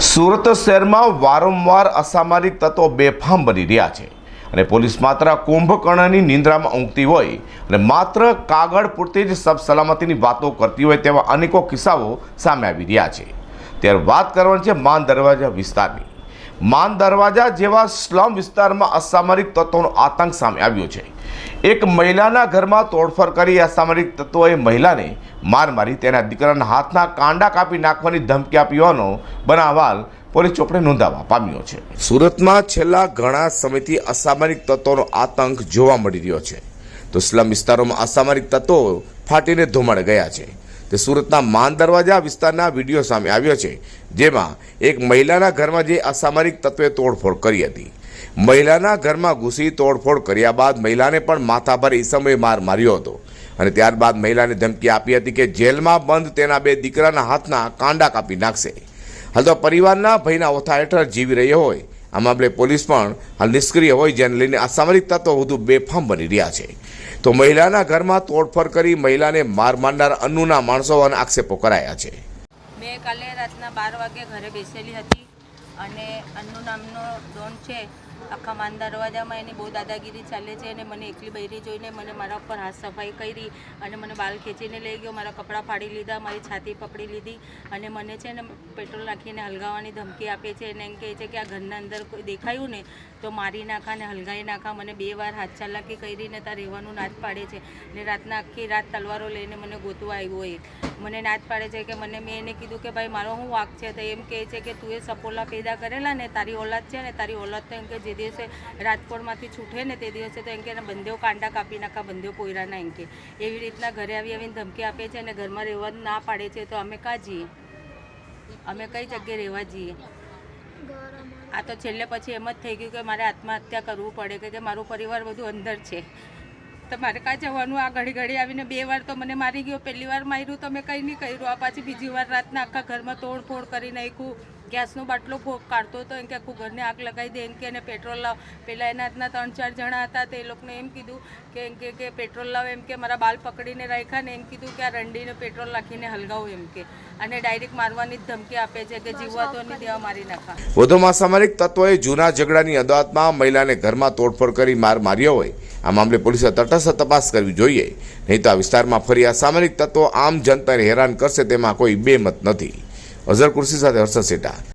સુરત શહેરમાં વારંવાર અસામાજિક તત્વો બેફામ બની રહ્યા છે. અને પોલીસ માત્ર કુંભકર્ણની નિંદ્રામાં ઊંઘતી હોય અને માત્ર કાગળ પૂરતી જ સબ સલામતીની વાતો કરતી હોય તેવા અનેકો કિસ્સાઓ સામે આવી રહ્યા છે. ત્યારે વાત કરવાની છે માન દરવાજા વિસ્તારની. માન દરવાજા જેવા સ્લમ વિસ્તારમાં અસામરિક તત્વોનો આતંક સામે આવ્યો છે. એક મહિલાના ઘરમાં તોડફોડ કરી અસામરિક તત્વોએ મહિલાને માર મારી તેના દીકરાના હાથના કાંડા કાપી નાખવાની ધમકી આપી હોવાનો બનાવાલ પોલીસ ચોપડે નોંધાવા પામ્યો છે. સુરતમાં છેલ્લા ઘણા સમયથી અસામરિક તત્વોનો આતંક જોવા મળી રહ્યો છે. તો સ્લમ વિસ્તારોમાં અસામરિક તત્વો ફાટીને ધુમાડ ગયા છે. તે સુરતના માન દરવાજા વિસ્તારના વીડિયો સામે આવ્યો છે, જેમાં એક મહિલાના ઘરમાં જે અસામરિક તત્વે તોડફોડ કરી હતી. મહિલાના ઘરમાં ઘૂસી તોડફોડ કર્યા બાદ મહિલાને પણ માથા પર એ સમયે માર માર્યો હતો. અને ત્યારબાદ મહિલાને ધમકી આપી હતી કે જેલમાં બંધ તેના બે દીકરાના હાથના કાંડા કાપી નાખશે. હાલ તો પરિવારના ભયના ઓથા હેઠળ જીવી રહ્યો હોય. આ મામલે પોલીસ પણ હાલ નિષ્ક્રિય હોય જેને લઈને અસામરિક તત્વો વધુ બેફામ બની રહ્યા છે. તો મહિલાના ઘરમાં તોડફોડ કરી મહિલાને માર મારનાર અન્નુના માણસો અને આક્ષેપો કરાયા છે. મેં કાલે રાતના બાર વાગે ઘરે બેસેલી હતી અને અન્નુ નામનો ડોન છે આખા માન દરવાજામાં એની બહુ દાદાગીરી ચાલે છે અને મને એકલી બૈરી જોઈને મને મારા ઉપર હાથ સફાઈ કરી અને મને બાલ ખેંચીને લઈ ગયો, મારા કપડાં ફાડી લીધા, મારી છાતી પકડી લીધી અને મને છે ને પેટ્રોલ નાખીને હલગાવાની ધમકી આપે છે અને એમ કહે છે કે આ ઘરના અંદર કોઈ દેખાયું ને તો મારી નાખા ને હલગાવી નાખા, મને બે વાર હાથ ચાલાકી કરીને ત્યાં રહેવાનું નાચ પાડે છે ને રાતના આખી રાત તલવારો લઈને મને ગોતવા આવ્યો એ મને ના જ પાડે છે કે મને મેં એને કીધું કે ભાઈ મારો શું વાક છે તો એમ કહે છે કે તું એ સપોલા પેદા કરેલા ને તારી ઓલાદ છે ને તારી ઓલાદ તો એમ કે જે દિવસે રાજકોટમાંથી છૂટે ને તે દિવસે તો એમ કે બંધેઓ કાંડા કાપી નાખા બંધેઓ કોયરાના એમ કે. એવી રીતના ઘરે આવી આવીને ધમકી આપે છે અને ઘરમાં રહેવા ના પાડે છે, તો અમે કાં જઈએ? અમે કઈ જગ્યાએ રહેવા જઈએ? આ તો છેલ્લે પછી એમ જ થઈ ગયું કે મારે આત્મહત્યા કરવું પડે કે મારું પરિવાર બધું અંદર છે. તો મારે કાં જવાનું? આ ઘડી ઘડી આવીને બે વાર તો મને મારી ગયો. પહેલી વાર માર્યું તો મેં કંઈ નહીં કર્યું. આ પાછી બીજી વાર રાતના આખા ઘરમાં તોડફોડ કરી નાખ્યું. ગેસનો બાટલો ફો- કાઢતો હતો એમ કે આખું ઘરને આગ લગાવી દે એમ કે એને પેટ્રોલ લાવ. પહેલાં એના હાથના ત્રણ ચાર જણા હતા તે લોકોને એમ કીધું કે એમ કે કે પેટ્રોલ લાવ એમ કે મારા બાલ પકડીને રાખ્યા ને એમ કીધું કે આ રંડીને પેટ્રોલ નાખીને હલગાવું એમ કે. અને ડાયરેક્ટ મારવાની જ ધમકી આપે છે કે જીવવા તો નહીં દેવા મારી નાખા. વધુમાં સામરિક તત્વોએ જૂના ઝઘડાની અદાવતમાં મહિલાને ઘરમાં તોડફોડ કરી માર માર્યો હોય. આ મામલે પોલીસે તટસ્થ તપાસ કરવી જોઈએ. નહીં તો આ વિસ્તારમાં ફરી અસામરિક તત્વો આમ જનતાને હેરાન કરશે તેમાં કોઈ બેમત નથી. અઝર કુર્સી સાથે હર્ષદ સેટા.